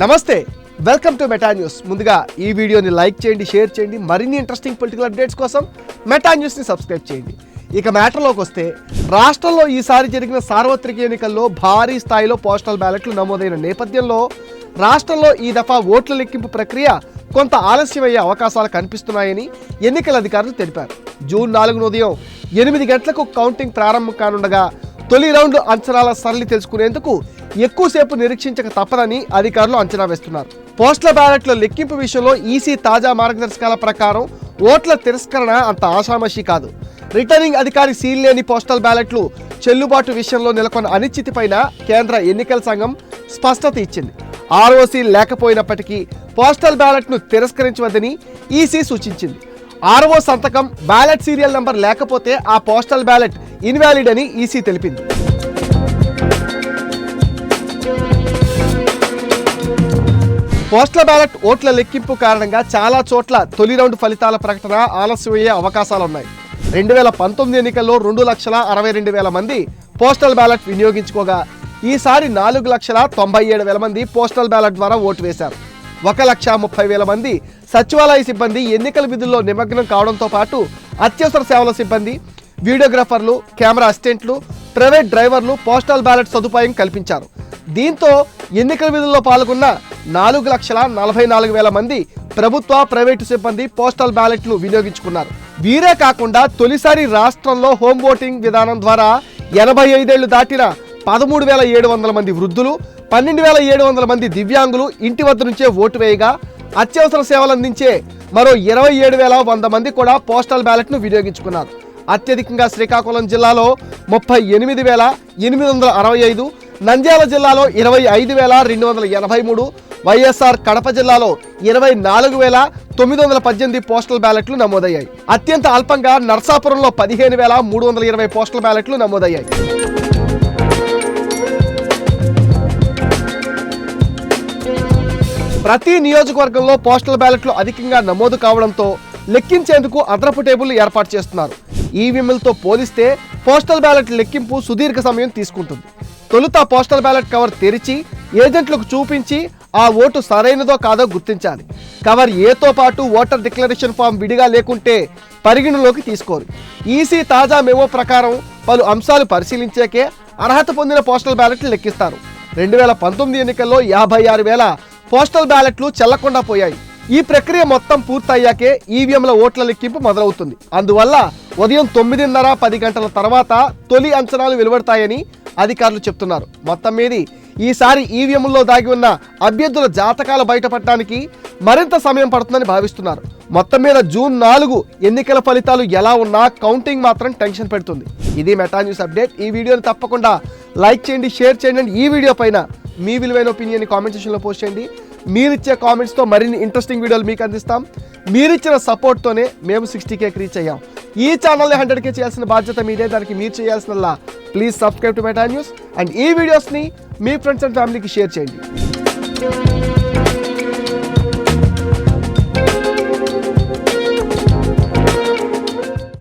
నమస్తే welcome to Meta news. ముందుగా ఈ వీడియోని లైక్ చేయండి షేర్ చేయండి మరిన్ని ఇంట్రెస్టింగ్ పొలిటికల్ అప్డేట్స్ కోసం మెటా న్యూస్ని సబ్స్క్రైబ్ చేయండి. ఇక మ్యాటర్లోకి వస్తే రాష్ట్రంలో ఈసారి జరిగిన సార్వత్రిక ఎన్నికల్లో భారీ స్థాయిలో పోస్టల్ బ్యాలెట్లు నమోదైన నేపథ్యంలో రాష్ట్రంలో ఈ దఫా ఓట్ల లెక్కింపు ప్రక్రియ కొంత ఆలస్యమయ్యే అవకాశాలు కనిపిస్తున్నాయని ఎన్నికల అధికారులు తెలిపారు. జూన్ నాలుగున ఉదయం ఎనిమిది గంటలకు కౌంటింగ్ ప్రారంభం కానుండగా తొలి రౌండ్ అంచనాల సరళి తెలుసుకునేందుకు ఎక్కువసేపు నిరీక్షించక తప్పదని అధికారులు అంచనా వేస్తున్నారు. పోస్టల్ బ్యాలెట్ల లెక్కింపు విషయంలో ఈసీ తాజా మార్గదర్శకాల ప్రకారం ఓట్ల తిరస్కరణ అంత ఆషామషి కాదు. రిటర్నింగ్ అధికారి సీల్ లేని పోస్టల్ బ్యాలెట్లు చెల్లుబాటు విషయంలో నెలకొన్న అనిశ్చితిపైన కేంద్ర ఎన్నికల సంఘం స్పష్టత ఇచ్చింది. ఆర్ఓసీ లేకపోయినప్పటికీ పోస్టల్ బ్యాలెట్ను తిరస్కరించవద్దని ఈసీ సూచించింది. ఆర్ఓ సంతకం బ్యాలెట్ సీరియల్ నంబర్ లేకపోతే ఆ పోస్టల్ బ్యాలెట్ ఇన్వాలిడ్ అని ఈసీ తెలిపింది. పోస్టల్ బ్యాలెట్ ఓట్ల లెక్కింపు కారణంగా చాలా చోట్ల తొలి రౌండ్ ఫలితాల ప్రకటన ఆలస్యమయ్యే అవకాశాలున్నాయి. రెండు వేల పంతొమ్మిది ఎన్నికల్లో రెండు లక్షల అరవై రెండు వేల మంది పోస్టల్ బ్యాలెట్ వినియోగించుకోగా ఈసారి నాలుగు లక్షల తొంభై ఏడు వేల మంది పోస్టల్ బ్యాలెట్ ద్వారా ఓటు వేశారు. ఒక లక్ష ముప్పై వేల మంది సచివాలయ సిబ్బంది ఎన్నికల విధుల్లో నిమగ్నం కావడంతో పాటు అత్యవసర సేవల సిబ్బంది వీడియోగ్రాఫర్లు కెమెరా అసిస్టెంట్లు ప్రైవేట్ డ్రైవర్లు పోస్టల్ బ్యాలెట్ సదుపాయం కల్పించారు. దీంతో ఎన్నికల విధుల్లో పాల్గొన్న నాలుగు లక్షల నలభై నాలుగు వేల మంది ప్రభుత్వ ప్రైవేటు సిబ్బంది పోస్టల్ బ్యాలెట్లు వినియోగించుకున్నారు. వీరే కాకుండా తొలిసారి రాష్ట్రంలో హోమ్ ఓటింగ్ విధానం ద్వారా ఎనభై ఐదేళ్ళు దాటిన పదమూడు వేల ఏడు వందల మంది వృద్ధులు పన్నెండు వేల ఏడు వందల మంది దివ్యాంగులు ఇంటి వద్ద నుంచే ఓటు వేయగా అత్యవసర సేవలు అందించే మరో ఇరవై ఏడు వేల వంద మంది కూడా పోస్టల్ బ్యాలెట్ను వినియోగించుకున్నారు. అత్యధికంగా శ్రీకాకుళం జిల్లాలో ముప్పై ఎనిమిది వేల ఎనిమిది వందల అరవై ఐదు నంద్యాల జిల్లాలో ఇరవై ఐదు వేల రెండు వందల ఎనభై మూడు వైఎస్ఆర్ కడప జిల్లాలో ఇరవై నాలుగు వేల తొమ్మిది వందల పద్దెనిమిది పోస్టల్ బ్యాలెట్లు నమోదయ్యాయి. అత్యంత అల్పంగా నర్సాపురంలో పదిహేను వేల మూడు వందల ఇరవై పోస్టల్ బ్యాలెట్లు నమోదయ్యాయి. ప్రతి నియోజకవర్గంలో పోస్టల్ బ్యాలెట్లు అధికంగా నమోదు కావడంతో లెక్కించేందుకు అదనపు టేబుల్ ఏర్పాటు చేస్తున్నారు. ఈవీఎంలతో పోలిస్తే పోస్టల్ బ్యాలెట్ లెక్కింపు సుదీర్ఘ సమయం తీసుకుంటుంది. తొలుత పోస్టల్ బ్యాలెట్ కవర్ తెరిచి ఏజెంట్లకు చూపించి ఆ ఓటు సరైనదో కాదో గుర్తించాలి. కవర్ ఏతో పాటు ఓటర్ డిక్లరేషన్ ఫామ్ విడిగా లేకుంటే పరిగణలోకి తీసుకోరు. ఈసీ తాజా మెమో ప్రకారం పలు అంశాలు పరిశీలించాకే అర్హత పొందిన పోస్టల్ బ్యాలెట్లు లెక్కిస్తారు. రెండు వేల పంతొమ్మిది ఎన్నికల్లో యాభై ఆరు వేల పోస్టల్ బ్యాలెట్లు చెల్లకుండా పోయాయి. ఈ ప్రక్రియ మొత్తం పూర్తయ్యాకే ఈవీఎంల ఓట్ల లెక్కింపు మొదలవుతుంది. అందువల్ల ఉదయం తొమ్మిదిన్నర పది గంటల తర్వాత తొలి అంచనాలు వెలువడతాయని అధికారులు చెప్తున్నారు. మొత్తం మీది ఈసారి ఈవీఎంలో దాగి ఉన్న అభ్యర్థుల జాతకాలు బయటపడటానికి మరింత సమయం పడుతుందని భావిస్తున్నారు. మొత్తం మీద జూన్ నాలుగు ఎన్నికల ఫలితాలు ఎలా ఉన్నా కౌంటింగ్ మాత్రం టెన్షన్ పెడుతుంది. ఇది మెటా న్యూస్ అప్డేట్. ఈ వీడియోని తప్పకుండా లైక్ చేయండి షేర్ చేయండి అండ్ ఈ వీడియో పైన మీ విలువైన ఒపీనియన్ కామెంట్ సెక్షన్లో పోస్ట్ చేయండి. మీరిచ్చే కామెంట్స్తో మరిన్ని ఇంట్రెస్టింగ్ వీడియోలు మీకు అందిస్తాం. మీరిచ్చిన సపోర్ట్తోనే మేము సిక్స్టీ కేకి రీచ్ అయ్యాం. ఈ ఛానల్ని హండ్రెడ్ కే చేయాల్సిన బాధ్యత మీదే. దానికి మీరు చేయాల్సినలా please subscribe to Meta News and ఈ వీడియోస్ని మీ ఫ్రెండ్స్ అండ్ ఫ్యామిలీకి షేర్ చేయండి.